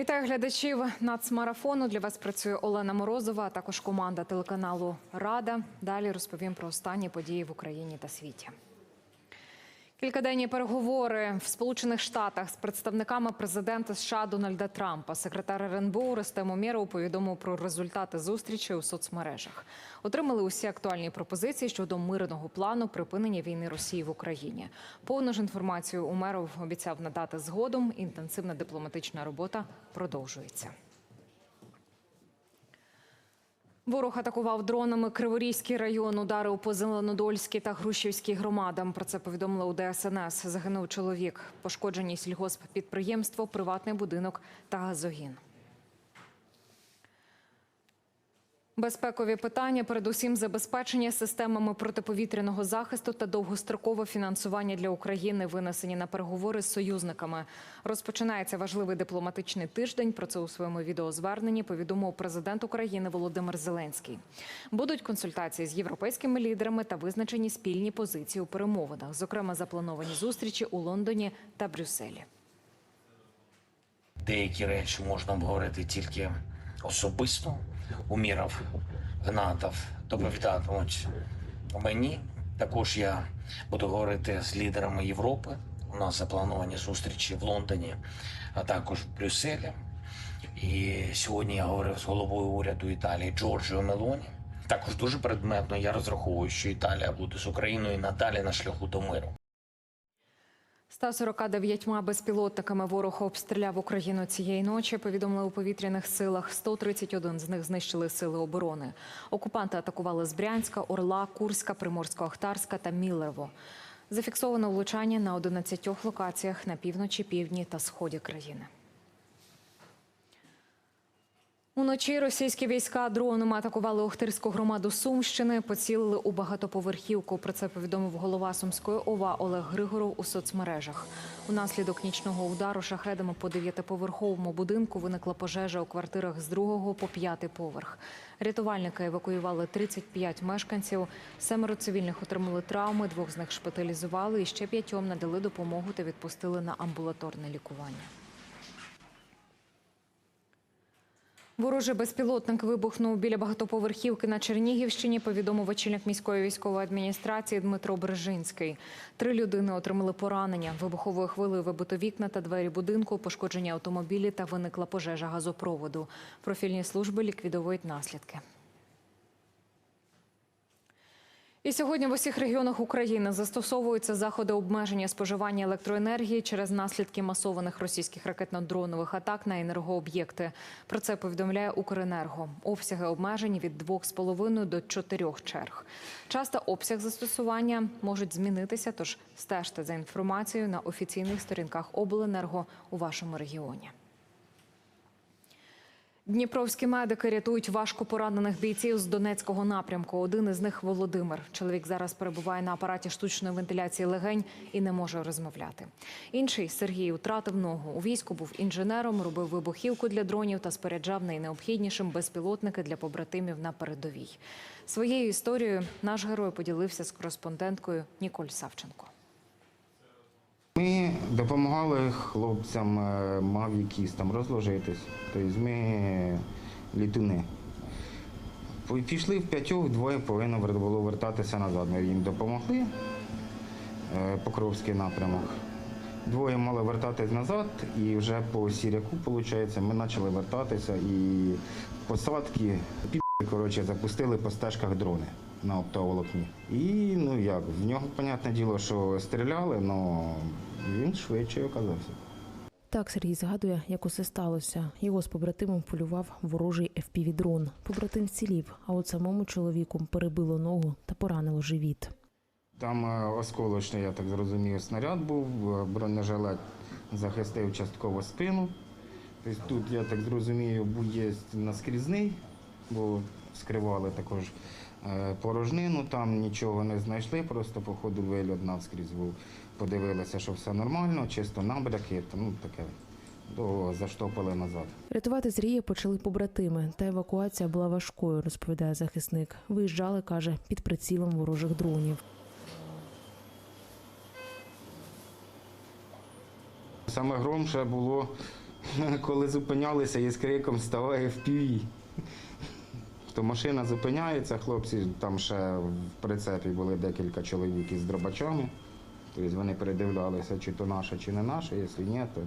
Вітаю глядачів нацмарафону. Для вас працює Олена Морозова, а також команда телеканалу Рада. Далі розповім про останні події в Україні та світі. Кількаденні переговори в Сполучених Штатах з представниками президента США Дональда Трампа. Секретар РНБО Рустем Умєров повідомив про результати зустрічі у соцмережах. Отримали усі актуальні пропозиції щодо мирного плану припинення війни Росії в Україні. Повну ж інформацію Умеров обіцяв надати згодом. Інтенсивна дипломатична робота продовжується. Ворог атакував дронами Криворізький район, ударив по Зеленодольській та Грушівській громадам. Про це повідомили у ДСНС. Загинув чоловік. Пошкоджені сільгосп підприємство, приватний будинок та газогін. Безпекові питання, передусім забезпечення системами протиповітряного захисту та довгострокове фінансування для України, винесені на переговори з союзниками. Розпочинається важливий дипломатичний тиждень. Про це у своєму відеозверненні повідомив президент України Володимир Зеленський. Будуть консультації з європейськими лідерами та визначені спільні позиції у перемовинах, зокрема заплановані зустрічі у Лондоні та Брюсселі. Деякі речі можна обговорити тільки особисто. Уміров, Гнатов доповідатимуть мені. Також я буду говорити з лідерами Європи. У нас заплановані зустрічі в Лондоні, а також в Брюсселі. І сьогодні я говорив з головою уряду Італії Джорджіо Мелоні. Також дуже предметно я розраховую, що Італія буде з Україною надалі на шляху до миру. 149 безпілотниками ворог обстріляв Україну цієї ночі. Повідомили у повітряних силах. 131 з них знищили сили оборони. Окупанти атакували з Брянська, Орла, Курська, Приморсько-Ахтарська та Мілево. Зафіксовано влучання на 11 локаціях на півночі, півдні та сході країни. Уночі російські війська дронами атакували Охтирську громаду Сумщини, поцілили у багатоповерхівку. Про це повідомив голова Сумської ОВА Олег Григоров у соцмережах. Унаслідок нічного удару шахедами по дев'ятиповерховому будинку виникла пожежа у квартирах з другого по п'ятий поверх. Рятувальники евакуювали 35 мешканців. Семеро цивільних отримали травми, двох з них шпиталізували і ще п'ятьом надали допомогу та відпустили на амбулаторне лікування. Ворожий безпілотник вибухнув біля багатоповерхівки на Чернігівщині. Повідомив очільник міської військової адміністрації Дмитро Брежинський. Три людини отримали поранення. Вибуховою хвилею вибито вікна та двері будинку, пошкоджені автомобілі та виникла пожежа газопроводу. Профільні служби ліквідовують наслідки. І сьогодні в усіх регіонах України застосовуються заходи обмеження споживання електроенергії через наслідки масованих російських ракетно-дронових атак на енергооб'єкти. Про це повідомляє Укренерго. Обсяги обмежені від 2,5 до 4 черг. Час та обсяг застосування можуть змінитися, тож стежте за інформацією на офіційних сторінках обленерго у вашому регіоні. Дніпровські медики рятують важко поранених бійців з Донецького напрямку. Один із них Володимир. Чоловік зараз перебуває на апараті штучної вентиляції легень і не може розмовляти. Інший Сергій втратив ногу. У війську був інженером, робив вибухівку для дронів та споряджав найнеобхіднішим безпілотники для побратимів на передовій. Своєю історією наш герой поділився з кореспонденткою Ніколь Савченко. Ми допомагали хлопцям е, мавікістам розложитись. Тобто ми літуни. Пішли в п'ятьох, двоє повинні вер- було вертатися назад. Ми їм допомогли. е, Покровський напрямок. Двоє мали вертатись назад, і вже по сіряку, виходить, ми почали вертатися і посадки коротше, запустили по стежках дрони на оптоволокні. І ну як, в нього, понятне діло, що стріляли, але він швидше оказався. Так Сергій згадує, як усе сталося. Його з побратимом полював ворожий FPV-дрон. Побратим вцілів, а от самому чоловіку перебило ногу та поранило живіт. Там е, осколочний, я так зрозумів, снаряд був, е, бронежилет захистив частково спину. Тобто тут, я так зрозумію, був є наскрізний, бо скривали також порожнину, там нічого не знайшли, просто по ходу вильот навскрізь був. Подивилися, що все нормально, чисто набряки, ну таке. Довго заштопали назад. Рятувати Сергія почали побратими, та евакуація була важкою, розповідає захисник. Виїжджали, каже, під прицілом ворожих дронів. Саме громше було Коли зупинялися і з криком вставай в піві. То машина зупиняється, хлопці, там ще в прицепі були декілька чоловік із дробачами. Тобто вони передивлялися, чи то наше, чи не наше. Якщо ні, то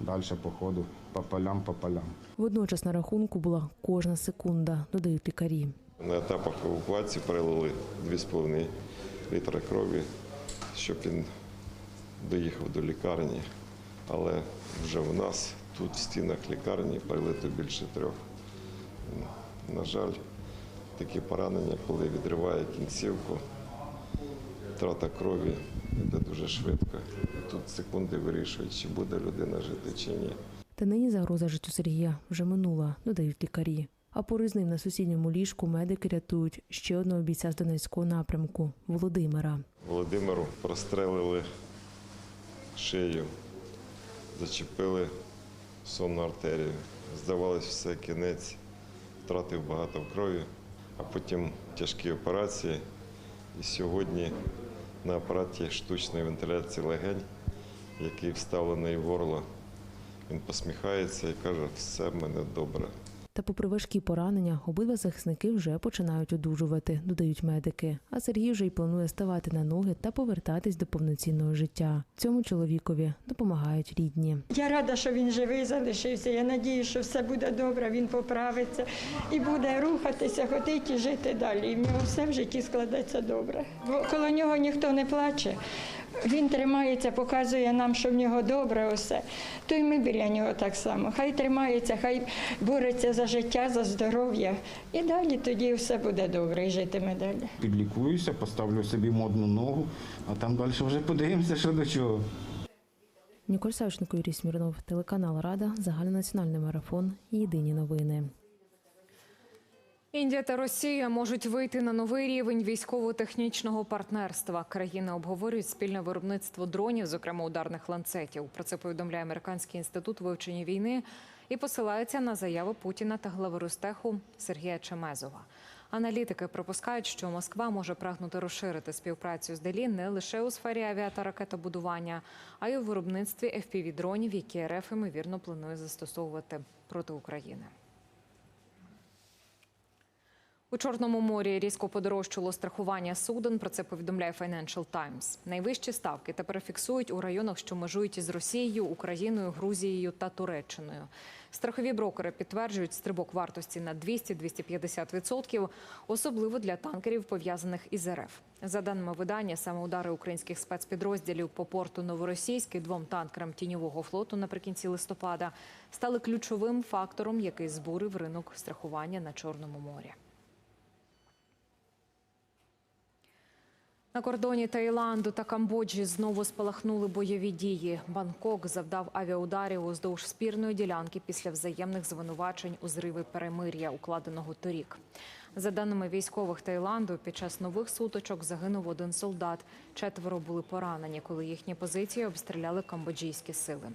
далі по ходу по полям, по полям. Водночас на рахунку була кожна секунда, додають лікарі. На етапах евакуації перелили 2,5 літра крові, щоб він доїхав до лікарні. Але вже в нас тут в стінах лікарні перелито більше трьох. На жаль, такі поранення, коли відриває кінцівку, втрата крові йде дуже швидко. Тут секунди вирішують, чи буде людина жити чи ні. Та нині загроза життю Сергія вже минула, додають лікарі. А поруч з ним на сусідньому ліжку медики рятують ще одного бійця з Донецького напрямку Володимира. Володимиру прострелили шию, зачепили сонну артерію. Здавалось, все кінець, втратив багато крові, а потім тяжкі операції. І сьогодні на апараті штучної вентиляції легень, який вставлений в горло, він посміхається і каже, все в мене добре. Та, попри важкі поранення, обидва захисники вже починають одужувати, додають медики. А Сергій вже й планує ставати на ноги та повертатись до повноцінного життя. Цьому чоловікові допомагають рідні. Я рада, що він живий залишився. Я надію, що все буде добре, він поправиться і буде рухатися, ходити і жити далі. І в нього все в житті складеться добре. Бо коло нього ніхто не плаче. Він тримається, показує нам, що в нього добре усе. То й ми біля нього так само. Хай тримається, хай бореться за життя, за здоров'я. І далі тоді все буде добре і житиме далі. Підлікуюся, поставлю собі модну ногу, а там далі вже подивимося, що до чого. Ніколь Савченко, Юрій Смірнов, телеканал Рада, загальнонаціональний марафон. Єдині новини. Індія та Росія можуть вийти на новий рівень військово-технічного партнерства. Країни обговорюють спільне виробництво дронів, зокрема ударних ланцетів. Про це повідомляє Американський інститут вивчення війни і посилається на заяви Путіна та глави Ростеху Сергія Чемезова. Аналітики припускають, що Москва може прагнути розширити співпрацю з Делі не лише у сфері авіа а й у виробництві fpv дронів, які РФ ймовірно планує застосовувати проти України. У Чорному морі різко подорожчало страхування суден. Про це повідомляє Financial Times. Найвищі ставки тепер фіксують у районах, що межують із Росією, Україною, Грузією та Туреччиною. Страхові брокери підтверджують стрибок вартості на 200-250%, особливо для танкерів, пов'язаних із РФ. За даними видання, саме удари українських спецпідрозділів по порту Новоросійськ і двом танкерам тіньового флоту наприкінці листопада стали ключовим фактором, який збурив ринок страхування на Чорному морі. На кордоні Таїланду та Камбоджі знову спалахнули бойові дії. Бангкок завдав авіаударів уздовж спірної ділянки після взаємних звинувачень у зриви перемир'я, укладеного торік. За даними військових Таїланду, під час нових сутичок загинув один солдат. Четверо були поранені, коли їхні позиції обстріляли камбоджійські сили.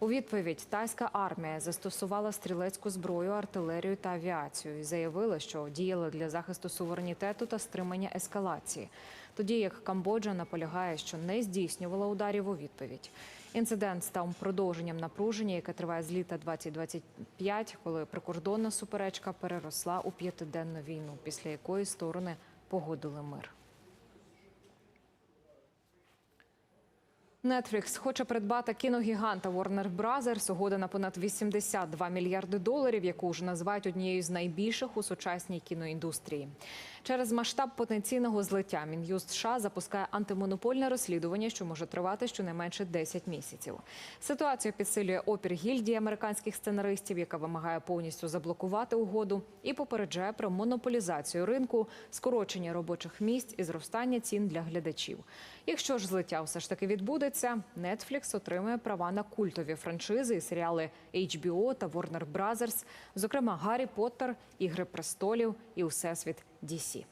У відповідь тайська армія застосувала стрілецьку зброю, артилерію та авіацію і заявила, що діяла для захисту суверенітету та стримання ескалації. Тоді як Камбоджа наполягає, що не здійснювала ударів у відповідь. Інцидент став продовженням напруження, яке триває з літа 2025, коли прикордонна суперечка переросла у п'ятиденну війну, після якої сторони погодили мир. Netflix хоче придбати кіногіганта Warner Brothers. Угода на понад 82 мільярди доларів, яку вже називають однією з найбільших у сучасній кіноіндустрії. Через масштаб потенційного злиття Мін'юст США запускає антимонопольне розслідування, що може тривати щонайменше 10 місяців. Ситуацію підсилює опір гільдії американських сценаристів, яка вимагає повністю заблокувати угоду, і попереджає про монополізацію ринку, скорочення робочих місць і зростання цін для глядачів. Якщо ж злиття все ж таки відбудеться, Netflix отримає права на культові франшизи і серіали HBO та Warner Brothers, зокрема Гаррі Поттер, Ігри престолів і Усесвіт DC.